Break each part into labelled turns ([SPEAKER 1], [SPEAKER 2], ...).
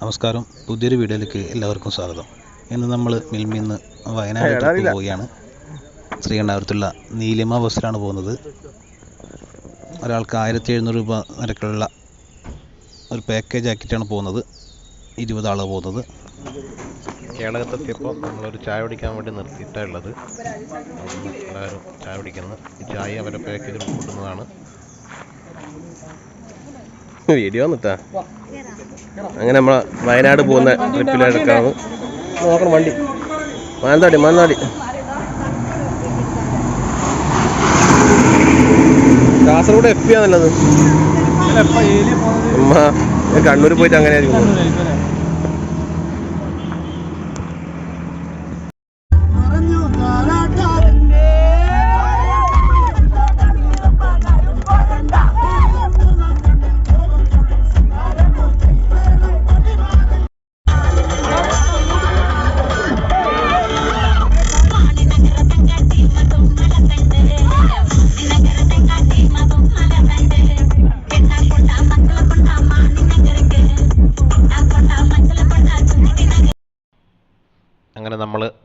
[SPEAKER 1] നമസ്കാരം പുതിയൊരു വീഡിയോയിലേക്ക് എല്ലാവർക്കും സ്വാഗതം ഇന്ന് നമ്മൾ മിൽമിന്ന് വയനാട് ട്രിപ്പ് പോവുകയാണ് ശ്രീകണ്ഠാപുരത്തുള്ള നീലിമ ബസ്സിലാണ് പോകുന്നത് ഒരാൾക്ക് ആയിരത്തി എഴുന്നൂറ് രൂപ നിരക്കുള്ള ഒരു പാക്കേജ് ആക്കിയിട്ടാണ് പോകുന്നത് ഇരുപത് ആളാണ് പോകുന്നത് കേളകത്തെത്തിയപ്പോൾ നമ്മളൊരു ചായ കുടിക്കാൻ വേണ്ടി നിർത്തിയിട്ടുള്ളത് എല്ലാവരും ചായ കുടിക്കുന്നത് ഈ ചായ അവരുടെ പാക്കേജിൽ കൂട്ടുന്നതാണ് വീഡിയോ എന്നിട്ടാ അങ്ങനെ നമ്മളെ വയനാട് പോകുന്ന ട്രിപ്പിലെടുക്കാണ് നോക്കണം വണ്ടി മാനന്തവാടി മാനന്തവാടി കാസർഗോഡ് എഫ് ആണല്ലത് കണ്ണൂർ പോയിട്ട് അങ്ങനെ ആയിരിക്കും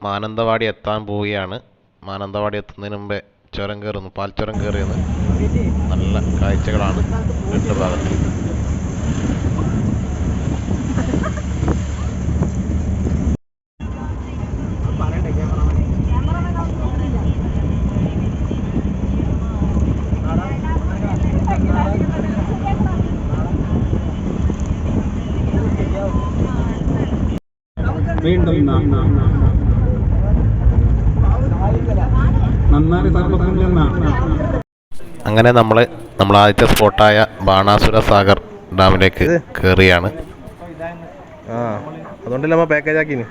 [SPEAKER 1] മാനന്തവാടി എത്താൻ പോവുകയാണ് മാനന്തവാടി എത്തുന്നതിന് മുമ്പേ ചുരം കയറുന്നു പാൽച്ചുരം കയറിയെന്ന് നല്ല കാഴ്ചകളാണ് രണ്ട് ഭാഗത്ത് വീണ്ടും നാം നാം നാം അങ്ങനെ നമ്മൾ നമ്മൾ ആദ്യത്തെ സ്പോട്ടായ ബാണാസുര സാഗർ ഡാമിലേക്ക് കയറിയാണ് പാക്കേജ്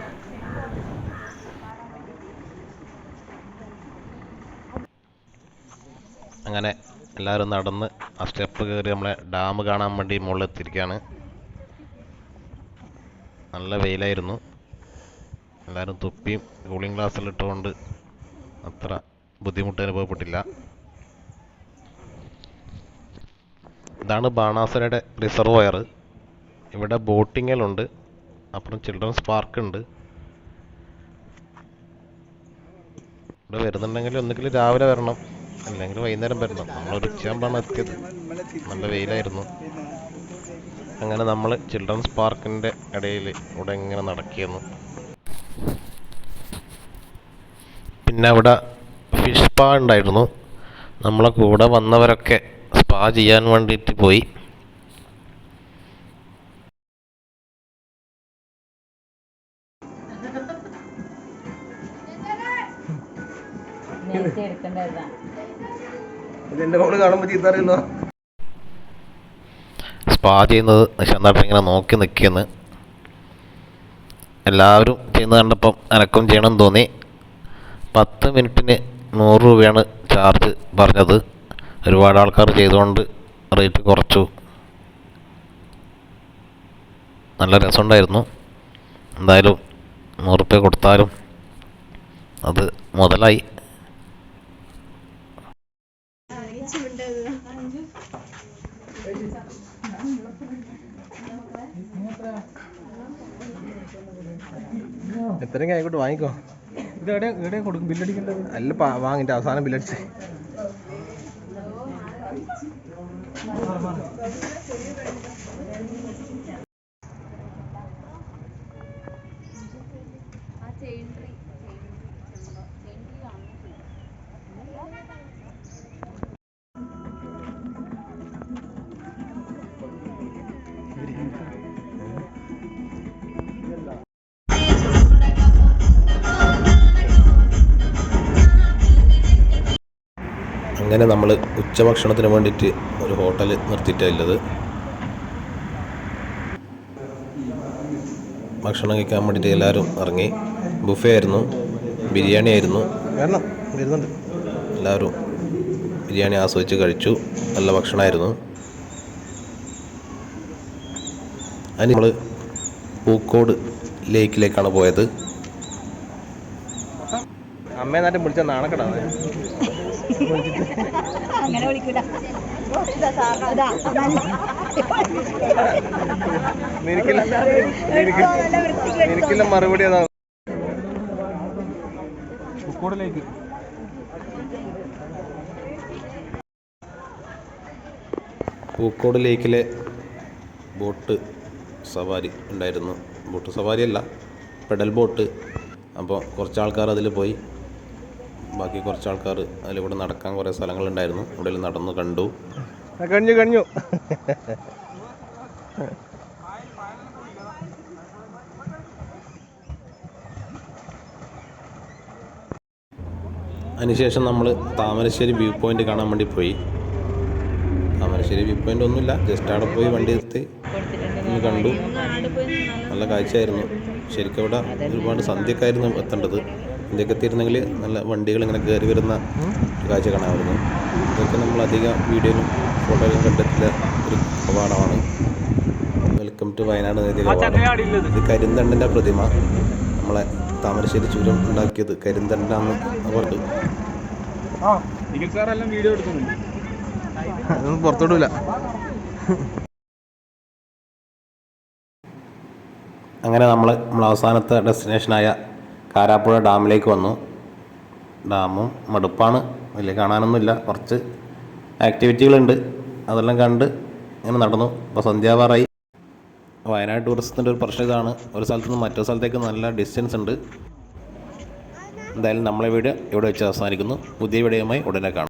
[SPEAKER 1] അങ്ങനെ എല്ലാവരും നടന്ന് ആ സ്റ്റെപ്പ് കയറി നമ്മളെ ഡാം കാണാൻ വേണ്ടി മുകളിലെത്തിയിരിക്കുകയാണ് നല്ല വെയിലായിരുന്നു എല്ലാവരും തുപ്പിയും കൂളിംഗ് ഗ്ലാസ്സിലിട്ടുകൊണ്ട് അത്ര ബുദ്ധിമുട്ട് അനുഭവപ്പെട്ടില്ല ഇതാണ് ബാണാസുരയുടെ റിസർവയർ ഇവിടെ ബോട്ടിങ്ങലുണ്ട് അപ്പുറം ചിൽഡ്രൻസ് പാർക്ക് ഉണ്ട് ഇവിടെ വരുന്നുണ്ടെങ്കിൽ ഒന്നുകിൽ രാവിലെ വരണം അല്ലെങ്കിൽ വൈകുന്നേരം വരണം നമ്മൾ ഒരു ഉച്ചയാകുമ്പോഴാണ് എത്തിയത് നല്ല വെയിലായിരുന്നു അങ്ങനെ നമ്മൾ ചിൽഡ്രൻസ് പാർക്കിൻ്റെ ഇടയിൽ ഇവിടെ ഇങ്ങനെ നടക്കിയെന്നു പിന്നെ അവിടെ സ്പാ ഉണ്ടായിരുന്നു നമ്മളെ കൂടെ വന്നവരൊക്കെ സ്പാ ചെയ്യാൻ വേണ്ടിയിട്ട് പോയി സ്പാ ചെയ്യുന്നത് നിശാന്തേട്ടൻ ഇങ്ങനെ നോക്കി നിൽക്കുന്നു എല്ലാവരും ചെയ്യുന്നത് കണ്ടപ്പം അനക്കം ചെയ്യണം തോന്നി പത്ത് മിനിറ്റിന് നൂറ് രൂപയാണ് ചാർജ് പറഞ്ഞത് ഒരുപാട് ആൾക്കാർ ചെയ്തുകൊണ്ട് റേറ്റ് കുറച്ചു നല്ല രസമുണ്ടായിരുന്നു എന്തായാലും നൂറ് രൂപ കൊടുത്താലും അത് മുതലായി എത്രയും കൈകോട്ട് വാങ്ങിക്കോ അല്ല വാങ്ങിട്ട് അവസാനം ബില്ലടിച്ച് അങ്ങനെ നമ്മൾ ഉച്ചഭക്ഷണത്തിന് വേണ്ടിയിട്ട് ഒരു ഹോട്ടൽ നിർത്തിയിട്ടുള്ളത് ഭക്ഷണം കഴിക്കാൻ വേണ്ടിയിട്ട് എല്ലാവരും ഇറങ്ങി ബുഫേ ആയിരുന്നു ബിരിയാണി ആയിരുന്നു എല്ലാവരും ബിരിയാണി ആസ്വദിച്ച് കഴിച്ചു നല്ല ഭക്ഷണമായിരുന്നു അതിന് നമ്മൾ പൂക്കോട് ലേക്കിലേക്കാണ് പോയത് അമ്മ നാട്ടിൽ വിളിച്ചാൽ നാണക്കെടാ അങ്ങനെ വിളിക്കൂല മറുപടി അതാ കൂടലേക്ക് പൂക്കോട് ലേക്കിലെ ബോട്ട് സവാരി ഉണ്ടായിരുന്നു ബോട്ട് സവാരി അല്ല പെഡൽ ബോട്ട് അപ്പോൾ കുറച്ച് ആൾക്കാർ അതിൽ പോയി ബാക്കി കുറച്ച് ആൾക്കാർ അതിലൂടെ നടക്കാൻ കുറേ സ്ഥലങ്ങളുണ്ടായിരുന്നു ഇവിടെ നടന്നു കണ്ടു കഴിഞ്ഞു കഴിഞ്ഞു അതിനുശേഷം നമ്മൾ താമരശ്ശേരി വ്യൂ പോയിന്റ് കാണാൻ വേണ്ടി പോയി താമരശ്ശേരി വ്യൂ പോയിന്റ് ഒന്നുമില്ല ജസ്റ്റ് അവിടെ പോയി വണ്ടി നിർത്തി കണ്ടു നല്ല കാഴ്ചയായിരുന്നു ശരിക്കും അവിടെ ഒരുപാട് സന്ധ്യക്കായിരുന്നു എത്തേണ്ടത് ഇന്ത്യക്ക് എത്തിയിരുന്നെങ്കിൽ നല്ല വണ്ടികൾ ഇങ്ങനെ കയറി വരുന്ന കാഴ്ച കാണാമായിരുന്നു ഇതൊക്കെ നമ്മൾ അധികം വീഡിയോയിലും ഫോട്ടോയിലും കണ്ടിട്ടുള്ള ഒരു കവാടമാണ് വെൽക്കം ടു വയനാട് നേതി കവാടം ഇത് കരിന്തണ്ടൻ്റെ പ്രതിമ നമ്മളെ താമരശ്ശേരി ചുരം ഉണ്ടാക്കിയത് കരിന്തണ്ടാന്ന് പറഞ്ഞു പുറത്തോടില്ല അങ്ങനെ നമ്മൾ നമ്മൾ അവസാനത്തെ ഡെസ്റ്റിനേഷനായ കാരാപ്പുഴ ഡാമിലേക്ക് വന്നു ഡാമും മടുപ്പാണ് വലിയ കാണാനൊന്നുമില്ല കുറച്ച് ആക്ടിവിറ്റികളുണ്ട് അതെല്ലാം കണ്ട് ഇങ്ങനെ നടന്നു അപ്പോൾ സന്ധ്യാവാറായി വയനാട് ടൂറിസത്തിൻ്റെ ഒരു പ്രശ്നം ഇതാണ് ഒരു സ്ഥലത്ത് നിന്ന് മറ്റൊരു സ്ഥലത്തേക്ക് നല്ല ഡിസ്റ്റൻസ് ഉണ്ട് എന്തായാലും നമ്മളെ വീട് ഇവിടെ വെച്ച് അവസാനിക്കുന്നു പുതിയ വീഡിയോയുമായി ഉടനെ കാണാം